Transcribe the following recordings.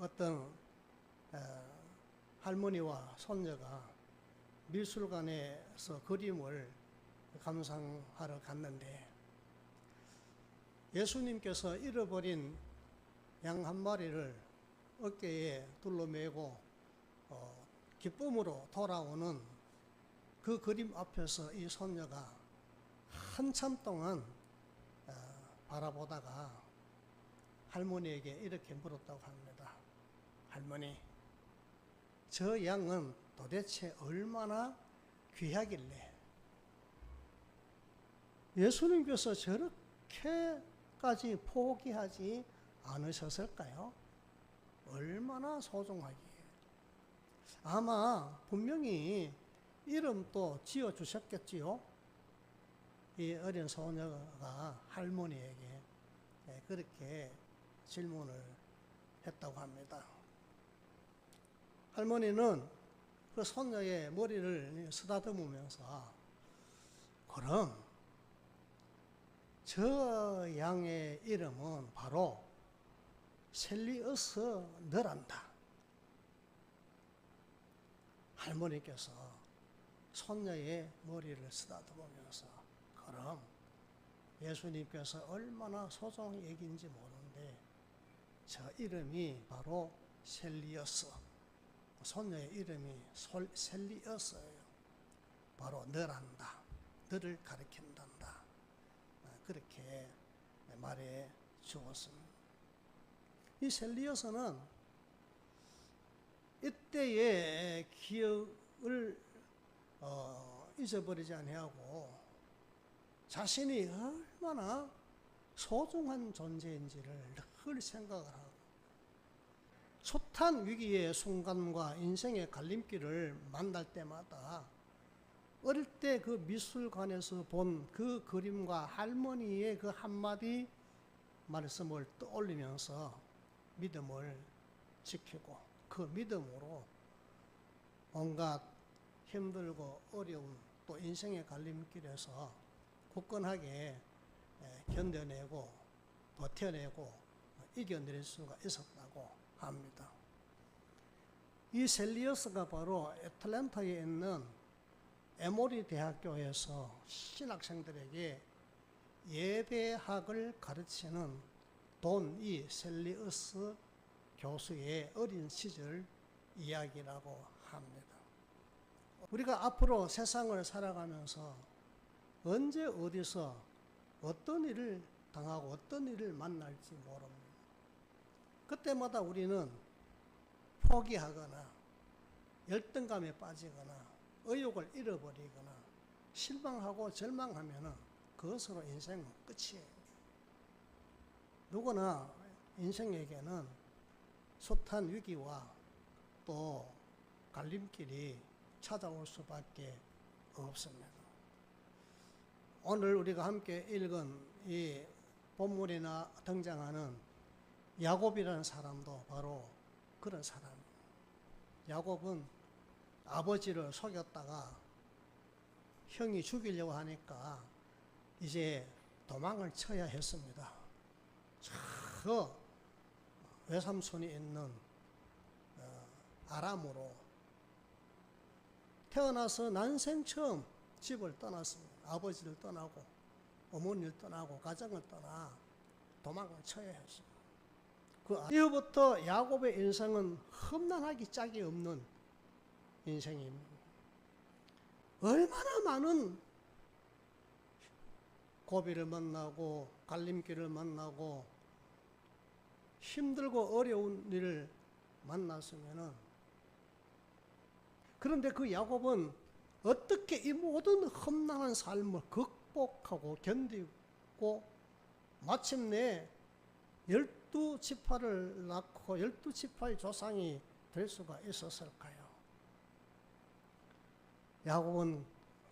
어떤 어, 할머니와 손녀가 미술관에서 그림을 감상하러 갔는데 예수님께서 잃어버린 양 한 마리를 어깨에 둘러매고 어, 기쁨으로 돌아오는 그 그림 앞에서 이 손녀가 한참 동안 어, 바라보다가 할머니에게 이렇게 물었다고 합니다. 할머니, 저 양은 도대체 얼마나 귀하길래 예수님께서 저렇게까지 포기하지 않으셨을까요? 얼마나 소중하기에. 아마 분명히 이름도 지어 주셨겠지요. 이 어린 소녀가 할머니에게 예, 그렇게 질문을 했다고 합니다. 할머니는 그 손녀의 머리를 쓰다듬으면서 그럼 저 양의 이름은 바로 셀리어스 너란다. 할머니께서 손녀의 머리를 쓰다듬으면서 그럼 예수님께서 얼마나 소중히 여긴지 모르는데 저 이름이 바로 셀리어스 손녀의 이름이 솔, 셀리어스예요. 바로 너란다. 너를 가리킨단다. 아, 그렇게 말해 주었습니다. 이 셀리어스는 이때의 기억을 어, 잊어버리지 아니하고 자신이 얼마나 소중한 존재인지를 늘 생각을 하고 숱한 위기의 순간과 인생의 갈림길을 만날 때마다 어릴 때 그 미술관에서 본 그 그림과 할머니의 그 한마디 말씀을 떠올리면서 믿음을 지키고 그 믿음으로 온갖 힘들고 어려운 또 인생의 갈림길에서 굳건하게 견뎌내고 버텨내고 이겨낼 수가 있었다고 합니다. 이 셀리어스가 바로 애틀랜타에 있는 에모리 대학교에서 신학생들에게 예배학을 가르치는 돈 이 셀리어스 교수의 어린 시절 이야기라고 합니다. 우리가 앞으로 세상을 살아가면서 언제 어디서 어떤 일을 당하고 어떤 일을 만날지 모릅니다. 그때마다 우리는 포기하거나 열등감에 빠지거나 의욕을 잃어버리거나 실망하고 절망하면 그것으로 인생은 끝이에요. 누구나 인생에게는 숱한 위기와 또 갈림길이 찾아올 수밖에 없습니다. 오늘 우리가 함께 읽은 이 본문이나 등장하는 야곱이라는 사람도 바로 그런 사람입니다. 야곱은 아버지를 속였다가 형이 죽이려고 하니까 이제 도망을 쳐야 했습니다. 저 외삼촌이 있는 어, 아람으로 태어나서 난생 처음 집을 떠났습니다. 아버지를 떠나고 어머니를 떠나고 가정을 떠나 도망을 쳐야 했습니다. 그 이후부터 야곱의 인생은 험난하기 짝이 없는 인생입니다. 얼마나 많은 고비를 만나고 갈림길을 만나고 힘들고 어려운 일을 만났으면은 그런데 그 야곱은 어떻게 이 모든 험난한 삶을 극복하고 견디고 마침내 열 두 지파를 낳고 열두 지파의 조상이 될 수가 있었을까요? 야곱은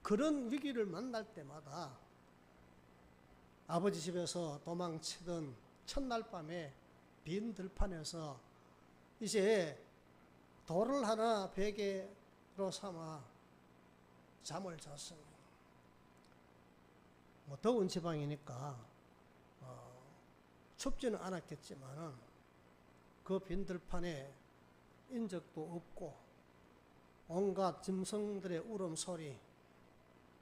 그런 위기를 만날 때마다 아버지 집에서 도망치던 첫날 밤에 빈 들판에서 이제 돌을 하나 베개로 삼아 잠을 잤습니다. 뭐 더운 지방이니까 어, 춥지는 않았겠지만은 그 빈들판에 인적도 없고 온갖 짐승들의 울음소리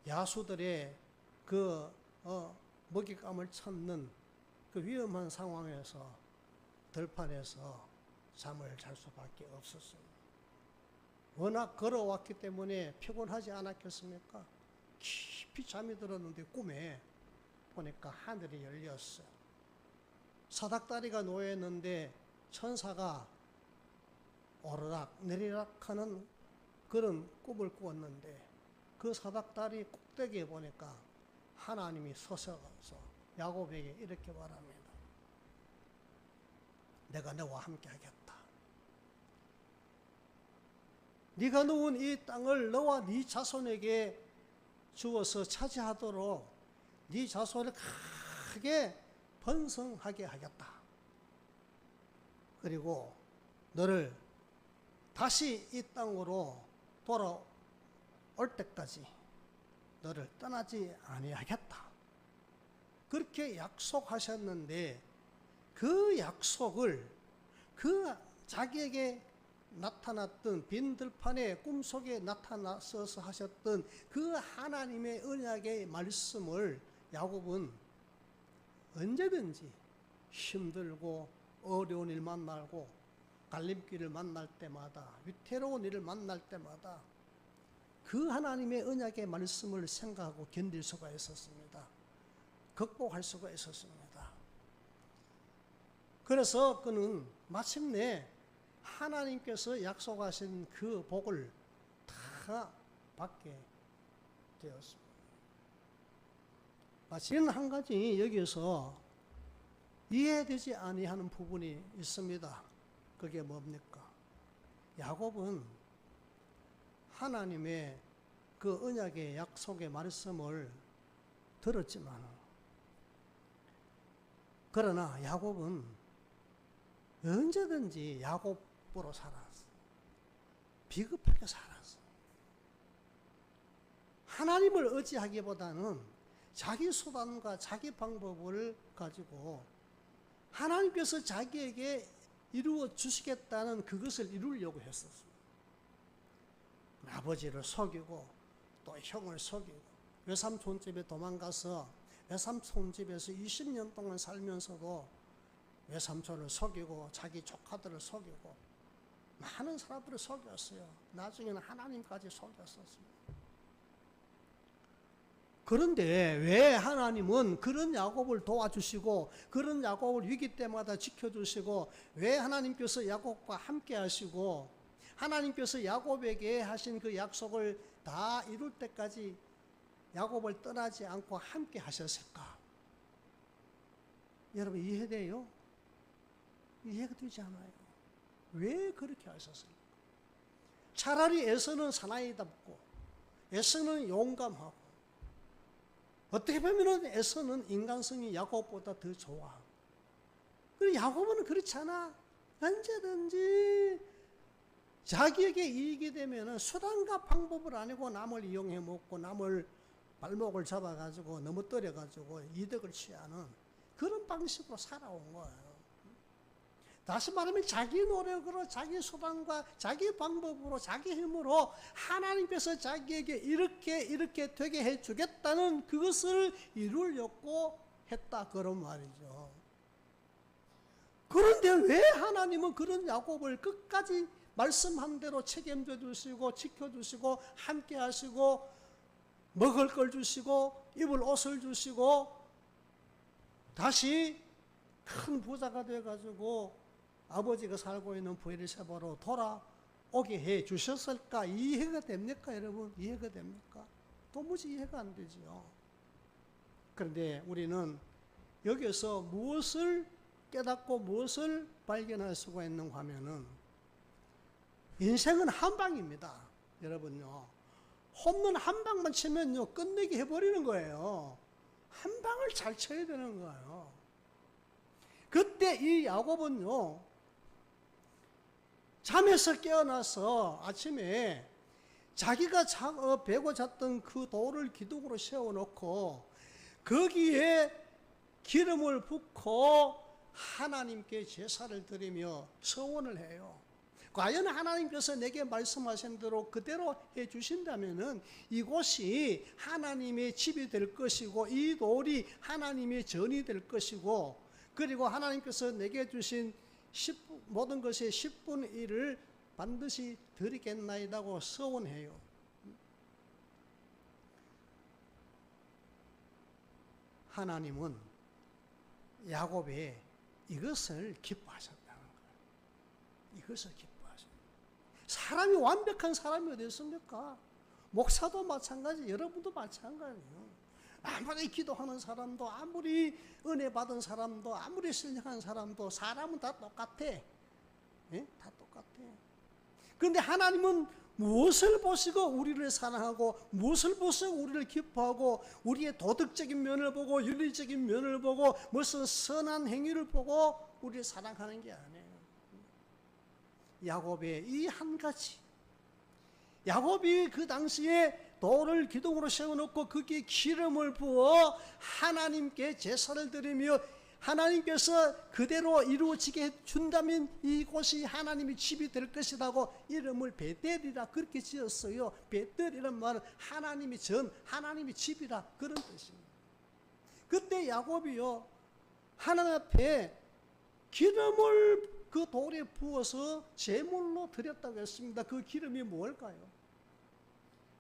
야수들의 그 어, 먹잇감을 찾는 그 위험한 상황에서 들판에서 잠을 잘 수밖에 없었습니다. 워낙 걸어왔기 때문에 피곤하지 않았겠습니까? 깊이 잠이 들었는데 꿈에 보니까 하늘이 열렸어요. 사닥다리가 놓여 있는데 천사가 오르락 내리락 하는 그런 꿈을 꾸었는데 그 사닥다리 꼭대기에 보니까 하나님이 서셔서 야곱에게 이렇게 말합니다. 내가 너와 함께 하겠다. 네가 누운 이 땅을 너와 네 자손에게 주어서 차지하도록 네 자손을 크게 번성하게 하겠다. 그리고 너를 다시 이 땅으로 돌아올 때까지 너를 떠나지 아니하겠다. 그렇게 약속하셨는데 그 약속을 그 자기에게 나타났던 빈 들판에 꿈속에 나타나서서 하셨던 그 하나님의 언약의 말씀을 야곱은 언제든지 힘들고 어려운 일 만나고 갈림길을 만날 때마다 위태로운 일을 만날 때마다 그 하나님의 언약의 말씀을 생각하고 견딜 수가 있었습니다. 극복할 수가 있었습니다. 그래서 그는 마침내 하나님께서 약속하신 그 복을 다 받게 되었습니다. 마침 한 가지 여기서 이해되지 아니하는 부분이 있습니다. 그게 뭡니까? 야곱은 하나님의 그 언약의 약속의 말씀을 들었지만 그러나 야곱은 언제든지 야곱으로 살았어. 비겁하게 살았어. 하나님을 의지하기보다는 자기 수단과 자기 방법을 가지고 하나님께서 자기에게 이루어 주시겠다는 그것을 이루려고 했었습니다. 아버지를 속이고 또 형을 속이고 외삼촌 집에 도망가서 외삼촌 집에서 20년 동안 살면서도 외삼촌을 속이고 자기 조카들을 속이고 많은 사람들을 속였어요. 나중에는 하나님까지 속였었습니다. 그런데 왜 하나님은 그런 야곱을 도와주시고 그런 야곱을 위기 때마다 지켜주시고 왜 하나님께서 야곱과 함께 하시고 하나님께서 야곱에게 하신 그 약속을 다 이룰 때까지 야곱을 떠나지 않고 함께 하셨을까? 여러분 이해돼요? 이해가 되지 않아요. 왜 그렇게 하셨을까? 차라리 에서는 사나이답고 에서는 용감하고 어떻게 보면 에서는 인간성이 야곱보다 더 좋아. 그리고 야곱은 그렇지 않아. 언제든지 자기에게 이익이 되면 수단과 방법을 아니고 남을 이용해 먹고 남을 발목을 잡아가지고 넘어뜨려가지고 이득을 취하는 그런 방식으로 살아온 거예요. 다시 말하면 자기 노력으로 자기 수단과 자기 방법으로 자기 힘으로 하나님께서 자기에게 이렇게 이렇게 되게 해 주겠다는 그것을 이루려고 했다 그런 말이죠. 그런데 왜 하나님은 그런 야곱을 끝까지 말씀한 대로 책임져 주시고 지켜 주시고 함께 하시고 먹을 걸 주시고 입을 옷을 주시고 다시 큰 부자가 돼 가지고 아버지가 살고 있는 부엘세바로 돌아오게 해 주셨을까? 이해가 됩니까, 여러분? 이해가 됩니까? 도무지 이해가 안 되지요. 그런데 우리는 여기서 무엇을 깨닫고 무엇을 발견할 수가 있는가 하면은 인생은 한 방입니다. 여러분요. 홈런 한 방만 치면요. 끝내기 해버리는 거예요. 한 방을 잘 쳐야 되는 거예요. 그때 이 야곱은요. 잠에서 깨어나서 아침에 자기가 자, 어, 베고 잤던 그 돌을 기둥으로 세워놓고 거기에 기름을 붓고 하나님께 제사를 드리며 서원을 해요. 과연 하나님께서 내게 말씀하신 대로 그대로 해 주신다면은 이곳이 하나님의 집이 될 것이고 이 돌이 하나님의 전이 될 것이고 그리고 하나님께서 내게 주신 10, 모든 것의 10분의 1을 반드시 드리겠나이다고 서원해요. 하나님은 야곱의 이것을 기뻐하셨다는 거예요. 이것을 기뻐하셨다. 사람이 완벽한 사람이 어디 있습니까? 목사도 마찬가지, 여러분도 마찬가지예요. 아무리 기도하는 사람도, 아무리 은혜 받은 사람도, 아무리 신령한 사람도, 사람은 다 똑같아. 예? 다 똑같아. 그런데 하나님은 무엇을 보시고 우리를 사랑하고 무엇을 보시고 우리를 기뻐하고 우리의 도덕적인 면을 보고 윤리적인 면을 보고 무슨 선한 행위를 보고 우리를 사랑하는 게 아니에요. 야곱의 이 한 가지. 야곱이 그 당시에 돌을 기둥으로 세워놓고 거기에 기름을 부어 하나님께 제사를 드리며 하나님께서 그대로 이루어지게 준다면 이곳이 하나님의 집이 될 것이라고 이름을 베델이라 그렇게 지었어요. 베델이란 말은 하나님의 전, 하나님의 집이라 그런 뜻입니다. 그때 야곱이요 하나님 앞에 기름을 그 돌에 부어서 제물로 드렸다고 했습니다. 그 기름이 뭘까요?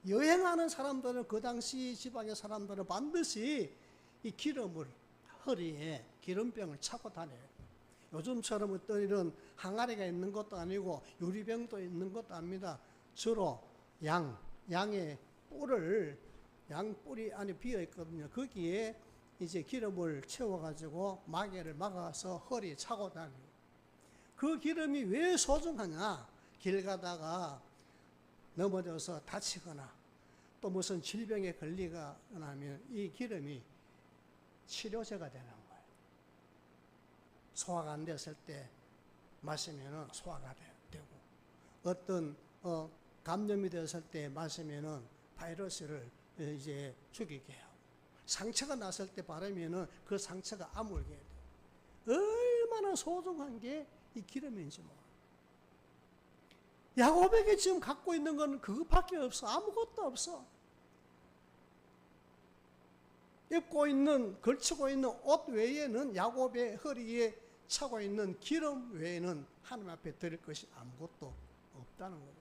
여행하는 사람들은 그 당시 지방의 사람들은 반드시 이 기름을 허리에 기름병을 차고 다녀요. 요즘처럼 어떤 이런 항아리가 있는 것도 아니고 유리병도 있는 것도 아닙니다. 주로 양, 양의 뿔을 양 뿔이 안에 비어 있거든요. 거기에 이제 기름을 채워가지고 마개를 막아서 허리에 차고 다녀요. 그 기름이 왜 소중하냐? 길 가다가 넘어져서 다치거나 또 무슨 질병에 걸리거나 하면 이 기름이 치료제가 되는 거예요. 소화가 안 됐을 때 마시면 소화가 되고 어떤 어, 감염이 되었을 때 마시면 바이러스를 이제 죽이게 하고 상처가 났을 때 바르면 그 상처가 아물게 돼요. 얼마나 소중한 게 이 기름인지 뭐. 야곱에게 지금 갖고 있는 건 그것밖에 없어. 아무것도 없어. 입고 있는 걸치고 있는 옷 외에는 야곱의 허리에 차고 있는 기름 외에는 하나님 앞에 드릴 것이 아무것도 없다는 거예요.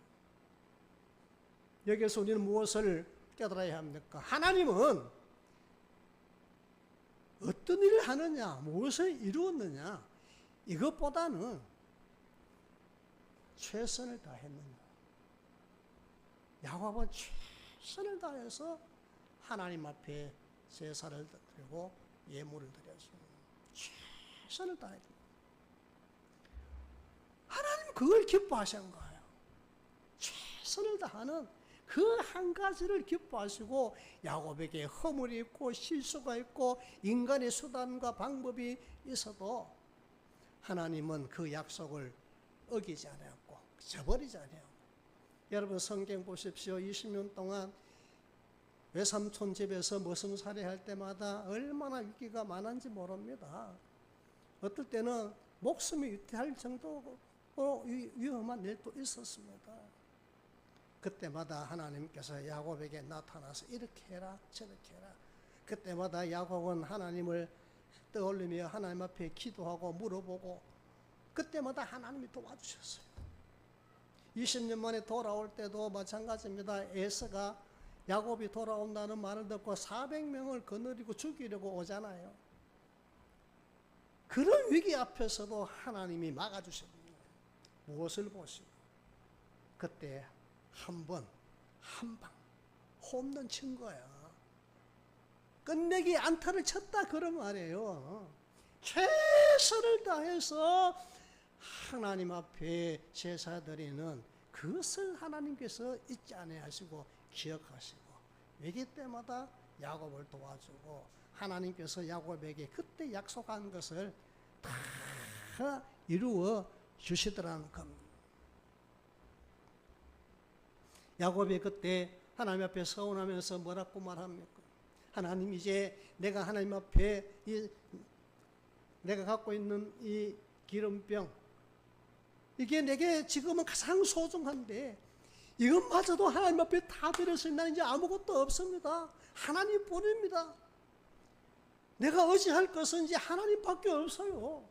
여기서 우리는 무엇을 깨달아야 합니까? 하나님은 어떤 일을 하느냐, 무엇을 이루었느냐, 이것보다는 최선을 다했느냐. 야곱은 최선을 다해서 하나님 앞에 제사를 드리고 예물을 드렸습니다. 최선을 다했다. 하나님 그걸 기뻐하신 거예요. 최선을 다하는 그 한 가지를 기뻐하시고 야곱에게 허물이 있고 실수가 있고 인간의 수단과 방법이 있어도 하나님은 그 약속을 어기지 않았 않았고 여러분 성경 보십시오. 20년 동안 외삼촌 집에서 머슴살이 할 때마다 얼마나 위기가 많은지 모릅니다. 어떨 때는 목숨이 유태할 정도로 위험한 일도 있었습니다. 그때마다 하나님께서 야곱에게 나타나서 이렇게 해라 저렇게 해라. 그때마다 야곱은 하나님을 떠올리며 하나님 앞에 기도하고 물어보고 그때마다 하나님이 도와주셨어요. 20년 만에 돌아올 때도 마찬가지입니다. 에서가 야곱이 돌아온다는 말을 듣고 400명을 거느리고 죽이려고 오잖아요. 그런 위기 앞에서도 하나님이 막아주십니다. 무엇을 보시고 그때 한 번, 한 방, 홈런 친 거야. 끝내기 안타를 쳤다 그런 말이에요. 최선을 다해서 하나님 앞에 제사 드리는 그것을 하나님께서 잊지 아니하시고 기억하시고 외기 때마다 야곱을 도와주고 하나님께서 야곱에게 그때 약속한 것을 다 이루어 주시더라는 겁니다. 야곱이 그때 하나님 앞에 서운하면서 뭐라고 말합니까? 하나님 이제 내가 하나님 앞에 내가 갖고 있는 이 기름병 이게 내게 지금은 가장 소중한데 이것마저도 하나님 앞에 다 드렸으니 나는 이제 아무것도 없습니다. 하나님 뿐입니다. 내가 의지할 것은 이제 하나님밖에 없어요.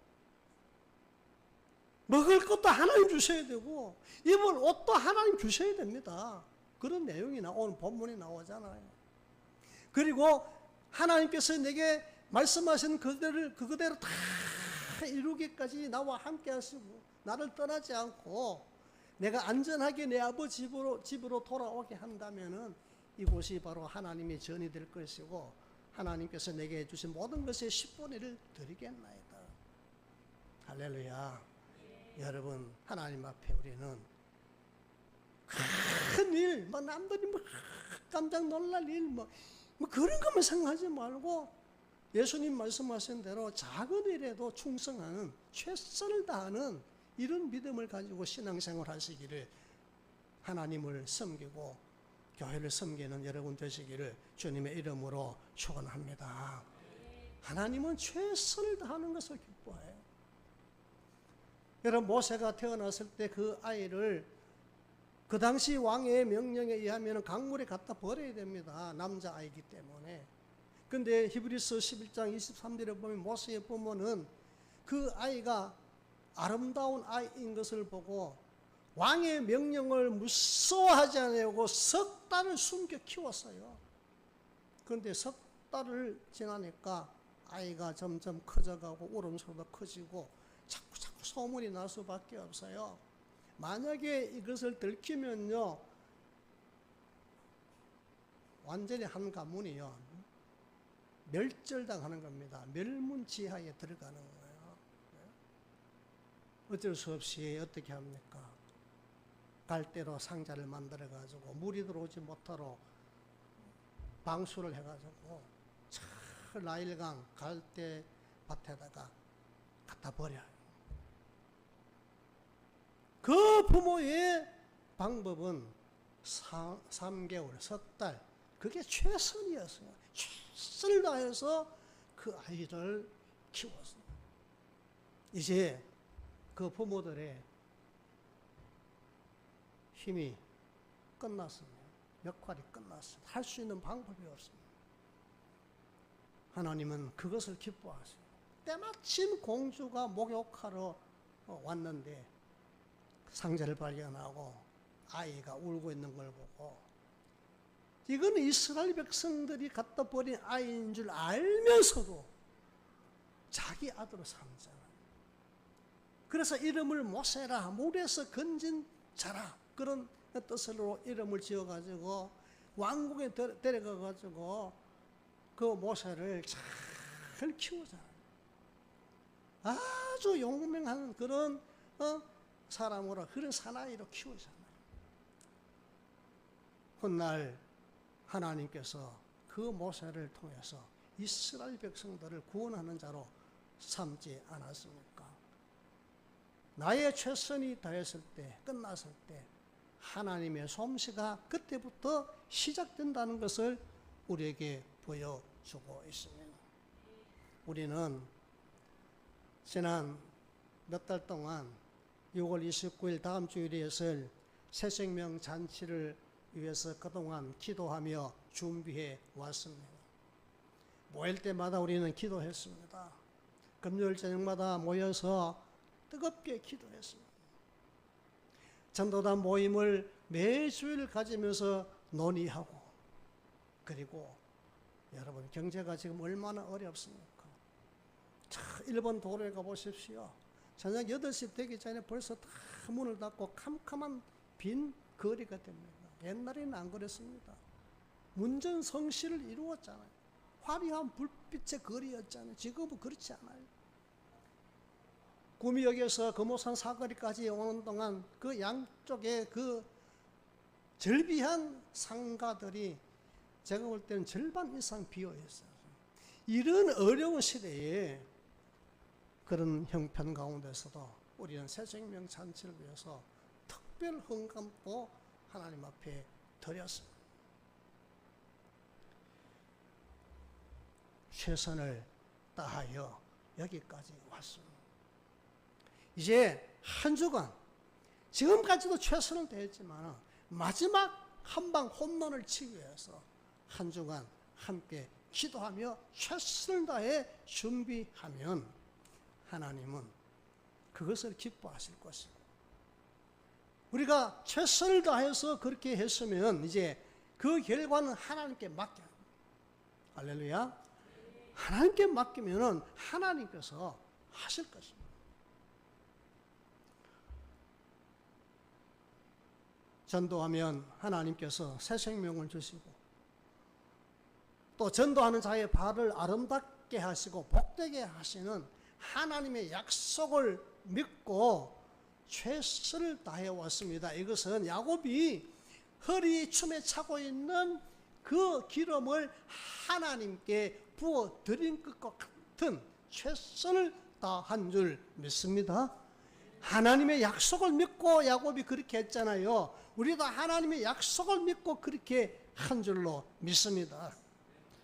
먹을 것도 하나님 주셔야 되고 입을 옷도 하나님 주셔야 됩니다. 그런 내용이 나 오늘 본문에 나오잖아요. 그리고 하나님께서 내게 말씀하신 그대를 그대로 다 이루기까지 나와 함께 하시고 나를 떠나지 않고 내가 안전하게 내 아버지 집으로 집으로 돌아오게 한다면은 이곳이 바로 하나님의 전이 될 것이고 하나님께서 내게 주신 모든 것의 10분의 1을 드리겠나이다. 할렐루야. 여러분 하나님 앞에 우리는 큰 일, 뭐 남들이 뭐 깜짝 놀랄 일, 뭐, 뭐 그런 것만 생각하지 말고 예수님 말씀하신 대로 작은 일에도 충성하는 최선을 다하는 이런 믿음을 가지고 신앙생활 하시기를 하나님을 섬기고 교회를 섬기는 여러분 되시기를 주님의 이름으로 축원합니다. 하나님은 최선을 다하는 것을 기뻐해요. 여러분 모세가 태어났을 때 그 아이를 그 당시 왕의 명령에 의하면 강물에 갖다 버려야 됩니다. 남자 아이기 때문에. 근데 히브리서 11장 23절에 보면 모세의 부모는 그 아이가 아름다운 아이인 것을 보고 왕의 명령을 무서워하지 않으려고 석 달을 숨겨 키웠어요. 그런데 석 달을 지나니까 아이가 점점 커져가고 울음소리도 커지고 자꾸 자꾸 소문이 날 수밖에 없어요. 만약에 이것을 들키면요, 완전히 한 가문이요, 멸절당하는 겁니다. 멸문지하에 들어가는 거예요. 어쩔 수 없이 어떻게 합니까? 갈대로 상자를 만들어 가지고 물이 들어오지 못하도록 방수를 해 가지고 저 나일강 갈대 밭에다가 갖다 버려요. 그 부모의 방법은 3, 개월 석 달, 그게 최선이었어요. 최선을 다해서 그 아이를 키웠어요. 이제 그 부모들의 힘이 끝났습니다. 역할이 끝났습니다. 할 수 있는 방법이 없습니다. 하나님은 그것을 기뻐하세요. 때마침 공주가 목욕하러 어, 왔는데 상자를 발견하고 아이가 울고 있는 걸 보고 이건 이스라엘 백성들이 갖다 버린 아이인 줄 알면서도 자기 아들로 삼잖아. 그래서 이름을 모세라 물에서 건진 자라 그런 뜻으로 이름을 지어가지고 왕궁에 데- 데려가가지고 그 모세를 잘 키우잖아. 아주 용맹한 그런 어? 사람으로 그런 사나이로 키우잖아요. 훗날 하나님께서 그 모세를 통해서 이스라엘 백성들을 구원하는 자로 삼지 않았습니까? 나의 최선이 다했을 때, 끝났을 때, 하나님의 솜씨가 그때부터 시작된다는 것을 우리에게 보여주고 있습니다. 우리는 지난 몇 달 동안 6월 29일 다음 주일에 있을 새생명 잔치를 위해서 그동안 기도하며 준비해 왔습니다. 모일 때마다 우리는 기도했습니다. 금요일 저녁마다 모여서 뜨겁게 기도했습니다. 전도단 모임을 매주일 가지면서 논의하고 그리고 여러분 경제가 지금 얼마나 어렵습니까? 자, 일본 도로에 가보십시오. 저녁 8시 되기 전에 벌써 다 문을 닫고 캄캄한 빈 거리가 됩니다. 옛날에는 안 그랬습니다. 문전 성시를 이루었잖아요. 화려한 불빛의 거리였잖아요. 지금은 그렇지 않아요. 구미역에서 금오산 사거리까지 오는 동안 그 양쪽에 그 절비한 상가들이 제가 볼 때는 절반 이상 비어 있어요. 이런 어려운 시대에 그런 형편 가운데서도 우리는 새 생명 잔치를 위해서 특별 헌감도 하나님 앞에 드렸습니다. 최선을 다하여 여기까지 왔습니다. 이제 한 주간 지금까지도 최선을 다했지만 마지막 한 방 홈런을 치기 위해서 한 주간 함께 기도하며 최선을 다해 준비하면 하나님은 그것을 기뻐하실 것입니다. 우리가 최선을 다해서 그렇게 했으면 이제 그 결과는 하나님께 맡겨. 할렐루야. 하나님께 맡기면은 하나님께서 하실 것입니다. 전도하면 하나님께서 새 생명을 주시고 또 전도하는 자의 발을 아름답게 하시고 복되게 하시는 하나님의 약속을 믿고 최선을 다해 왔습니다. 이것은 야곱이 허리 춤에 차고 있는 그 기름을 하나님께 부어 드린 것과 같은 최선을 다한 줄 믿습니다. 하나님의 약속을 믿고 야곱이 그렇게 했잖아요. 우리도 하나님의 약속을 믿고 그렇게 한 줄로 믿습니다.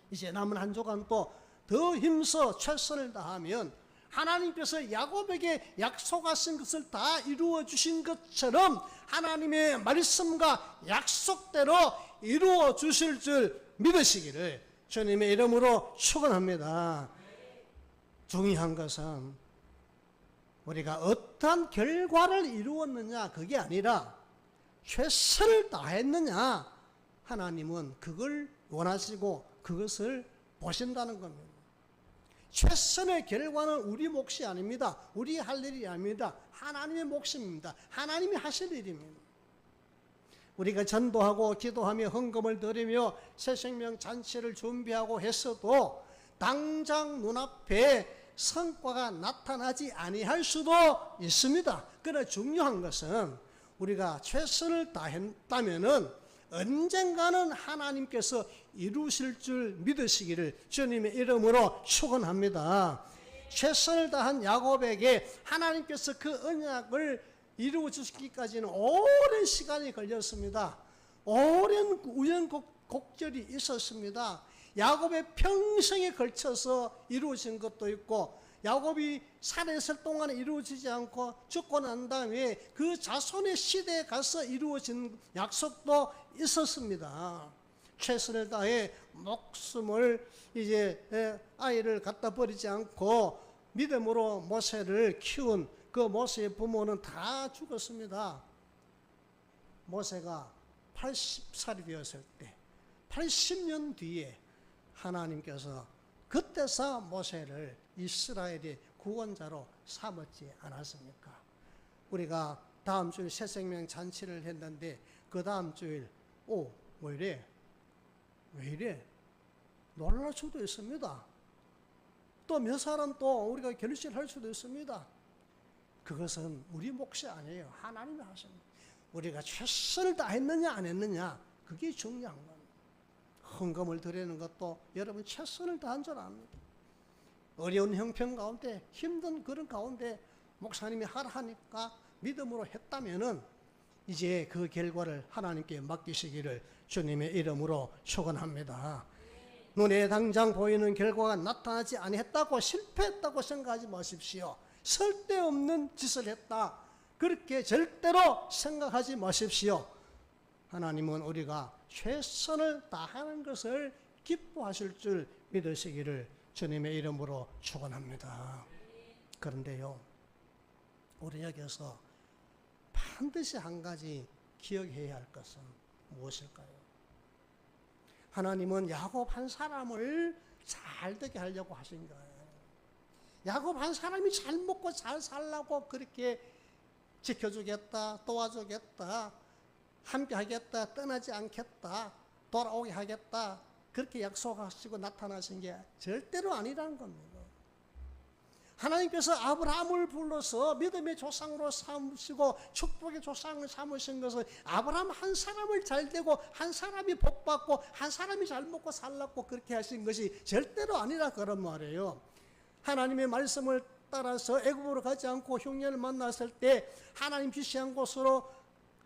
이제 남은 한 주간 또 더 힘써 최선을 다하면 하나님께서 야곱에게 약속하신 것을 다 이루어 주신 것처럼 하나님의 말씀과 약속대로 이루어 주실 줄 믿으시기를 주님의 이름으로 축원합니다. 중요한 것은 우리가 어떠한 결과를 이루었느냐 그게 아니라 최선을 다했느냐 하나님은 그걸 원하시고 그것을 보신다는 겁니다. 최선의 결과는 우리 몫이 아닙니다. 우리 할 일이 아닙니다. 하나님의 몫입니다. 하나님이 하실 일입니다. 우리가 전도하고 기도하며 헌금을 드리며 새 생명 잔치를 준비하고 했어도 당장 눈앞에 성과가 나타나지 아니할 수도 있습니다. 그러나 중요한 것은 우리가 최선을 다했다면은 언젠가는 하나님께서 이루실 줄 믿으시기를 주님의 이름으로 축원합니다. 최선을 다한 야곱에게 하나님께서 그 언약을 이루어 주시기까지는 오랜 시간이 걸렸습니다. 오랜 우연곡절이 있었습니다. 야곱의 평생에 걸쳐서 이루어진 것도 있고 야곱이 있을 동안에 이루어지지 않고 죽고 난 다음에 그 자손의 시대에 가서 이루어진 약속도 있었습니다. 최선을 다해 목숨을 이제 아이를 갖다 버리지 않고 믿음으로 모세를 키운 그 모세의 부모는 다 죽었습니다. 모세가 80살이 되었을 때 80년 뒤에 하나님께서 그때서 모세를 이스라엘의 구원자로 삼았지 않았습니까? 우리가 다음 주일 새 생명 잔치를 했는데 그 다음 주일 오, 왜 이래? 왜 이래? 놀랄 수도 있습니다. 또 몇 사람 또 우리가 결실할 수도 있습니다. 그것은 우리 몫이 아니에요. 하나님이 하십니다. 우리가 최선을 다했느냐 안 했느냐 그게 중요한 겁니다. 헌금을 드리는 것도 여러분 최선을 다한 줄 압니다. 어려운 형편 가운데 힘든 그런 가운데 목사님이 하라 하니까 믿음으로 했다면은 이제 그 결과를 하나님께 맡기시기를 주님의 이름으로 축원합니다. 눈에 당장 보이는 결과가 나타나지 아니했다고 실패했다고 생각하지 마십시오. 쓸데없는 짓을 했다. 그렇게 절대로 생각하지 마십시오. 하나님은 우리가 최선을 다하는 것을 기뻐하실 줄 믿으시기를 주님의 이름으로 축원합니다. 그런데요, 우리 여기서 반드시 한 가지 기억해야 할 것은 무엇일까요? 하나님은 야곱 한 사람을 잘 되게 하려고 하신 거예요. 야곱 한 사람이 잘 먹고 잘 살라고 그렇게 지켜주겠다, 도와주겠다, 함께 하겠다, 떠나지 않겠다, 돌아오게 하겠다, 그렇게 약속하시고 나타나신 게 절대로 아니라는 겁니다. 하나님께서 아브라함을 불러서 믿음의 조상으로 삼으시고 축복의 조상을 삼으신 것은 아브라함 한 사람을 잘 되고 한 사람이 복받고 한 사람이 잘 먹고 살라고 그렇게 하신 것이 절대로 아니라 그런 말이에요. 하나님의 말씀을 따라서 애굽으로 가지 않고 흉년을 만났을 때 하나님 지시한 곳으로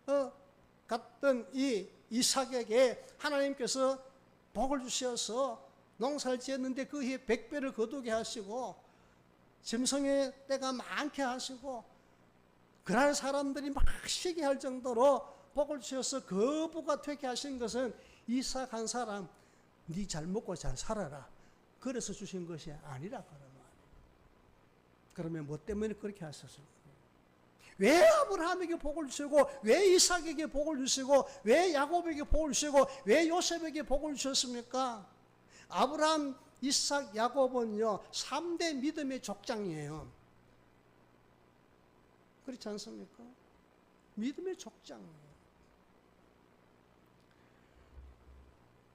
어, 갔던 이 이삭에게 하나님께서 복을 주셔서 농사를 지었는데 그 해에 백배를 거두게 하시고 짐승의 때가 많게 하시고 그날 사람들이 막 시기할 정도로 복을 주셔서 거부가 되게 하신 것은 이삭 한 사람 네 잘 먹고 잘 살아라 그래서 주신 것이 아니라 그러면 그러면 뭐 때문에 그렇게 하셨을까? 왜 아브라함에게 복을 주시고 왜 이삭에게 복을 주시고 왜 야곱에게 복을 주시고 왜 요셉에게 복을 주셨습니까? 아브라함, 이삭, 야곱은요 3대 믿음의 족장이에요. 그렇지 않습니까? 믿음의 족장이에요.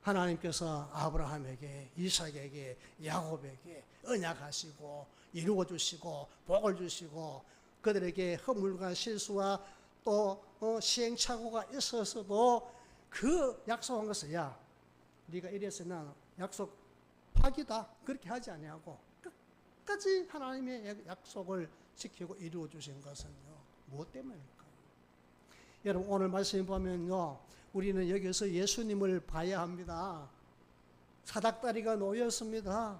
하나님께서 아브라함에게, 이삭에게, 야곱에게 언약하시고 이루어 주시고 복을 주시고 그들에게 허물과 실수와 또 어, 시행착오가 있었어도 그 약속한 것을 야 네가 이래서 나 약속 파기다 그렇게 하지 아니하고 끝까지 하나님의 약속을 지키고 이루어 주신 것은요 무엇 때문일까요? 여러분 오늘 말씀 보면요 우리는 여기서 예수님을 봐야 합니다. 사닥다리가 놓였습니다.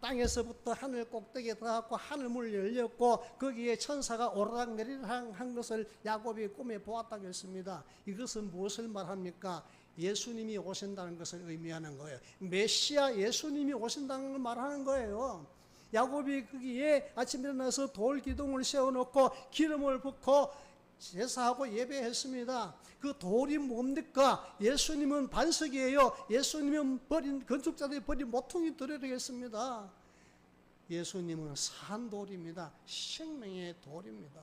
땅에서부터 하늘 꼭대기에 닿았고 하늘문을 열렸고 거기에 천사가 오르락 내리락 한 것을 야곱이 꿈에 보았다고 했습니다. 이것은 무엇을 말합니까? 예수님이 오신다는 것을 의미하는 거예요. 메시아 예수님이 오신다는 걸 말하는 거예요. 야곱이 거기에 아침에 일어나서 돌 기둥을 세워놓고 기름을 붓고 제사하고 예배했습니다. 그 돌이 뭡니까? 예수님은 반석이에요. 예수님은 버린 건축자들이 버린 모퉁이 들어야겠습니다. 예수님은 산 돌입니다. 생명의 돌입니다.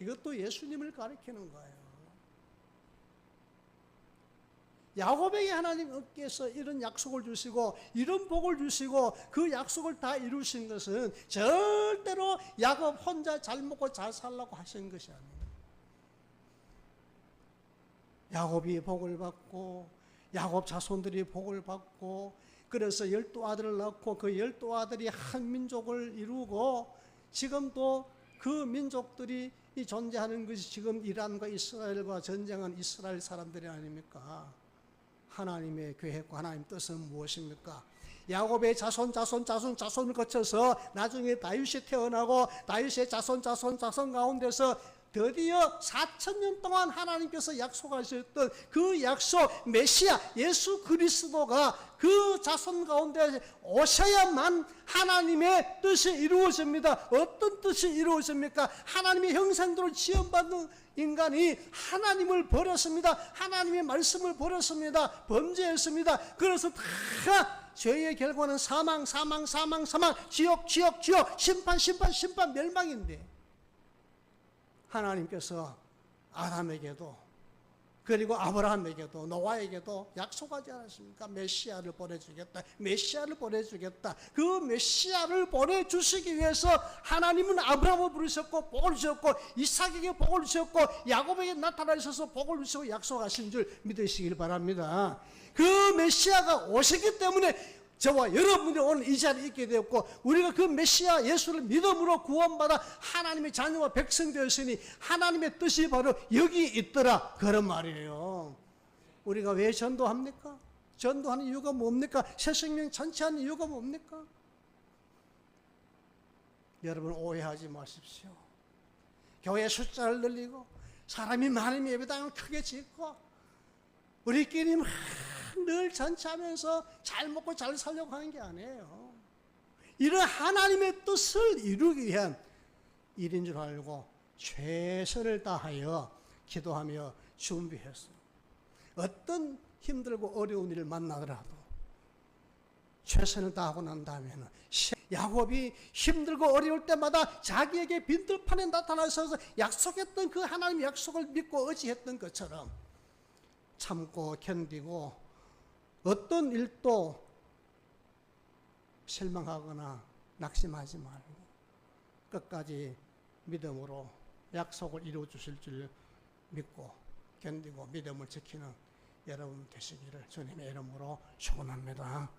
이것도 예수님을 가리키는 거예요. 야곱에게 하나님께서 이런 약속을 주시고 이런 복을 주시고 그 약속을 다 이루신 것은 절대로 야곱 혼자 잘 먹고 잘 살라고 하신 것이 아니에요. 야곱이 복을 받고 야곱 자손들이 복을 받고 그래서 열두 아들을 낳고 그 열두 아들이 한 민족을 이루고 지금도 그 민족들이 존재하는 것이 지금 이란과 이스라엘과 전쟁한 이스라엘 사람들이 아닙니까? 하나님의 계획과 하나님 뜻은 무엇입니까? 야곱의 자손 자손 자손 자손을 거쳐서 나중에 다윗이 태어나고 다윗의 자손 자손 자손 가운데서 드디어 4천 년 동안 하나님께서 약속하셨던 그 약속 메시아 예수 그리스도가 그 자손 가운데 오셔야만 하나님의 뜻이 이루어집니다. 어떤 뜻이 이루어집니까? 하나님의 형상대로 지원받는 인간이 하나님을 버렸습니다. 하나님의 말씀을 버렸습니다. 범죄했습니다. 그래서 다 죄의 결과는 사망, 사망, 사망, 사망, 지옥, 지옥, 지옥, 심판, 심판, 심판, 멸망인데 하나님께서 아담에게도 그리고 아브라함에게도 노아에게도 약속하지 않았습니까? 메시아를 보내주겠다. 메시아를 보내주겠다. 그 메시아를 보내주시기 위해서 하나님은 아브라함을 부르셨고 복을 주셨고 이삭에게 복을 주셨고 야곱에게 나타나셔서 복을 주시고 약속하신 줄 믿으시길 바랍니다. 그 메시아가 오셨기 때문에 저와 여러분이 오늘 이 자리에 있게 되었고 우리가 그 메시아 예수를 믿음으로 구원받아 하나님의 자녀와 백성 되었으니 하나님의 뜻이 바로 여기 있더라 그런 말이에요. 우리가 왜 전도합니까? 전도하는 이유가 뭡니까? 새 생명 전체하는 이유가 뭡니까? 여러분 오해하지 마십시오. 교회 숫자를 늘리고 사람이 많으면 예배당을 크게 짓고 우리끼리 막 늘 전체하면서 잘 먹고 잘 살려고 하는 게 아니에요. 이런 하나님의 뜻을 이루기 위한 일인 줄 알고 최선을 다하여 기도하며 준비했어요. 어떤 힘들고 어려운 일을 만나더라도 최선을 다하고 난 다음에는 야곱이 힘들고 어려울 때마다 자기에게 빈들판에 나타나서 약속했던 그 하나님 약속을 믿고 의지했던 것처럼 참고 견디고 어떤 일도 실망하거나 낙심하지 말고 끝까지 믿음으로 약속을 이루어 주실 줄 믿고 견디고 믿음을 지키는 여러분 되시기를 주님의 이름으로 축원합니다.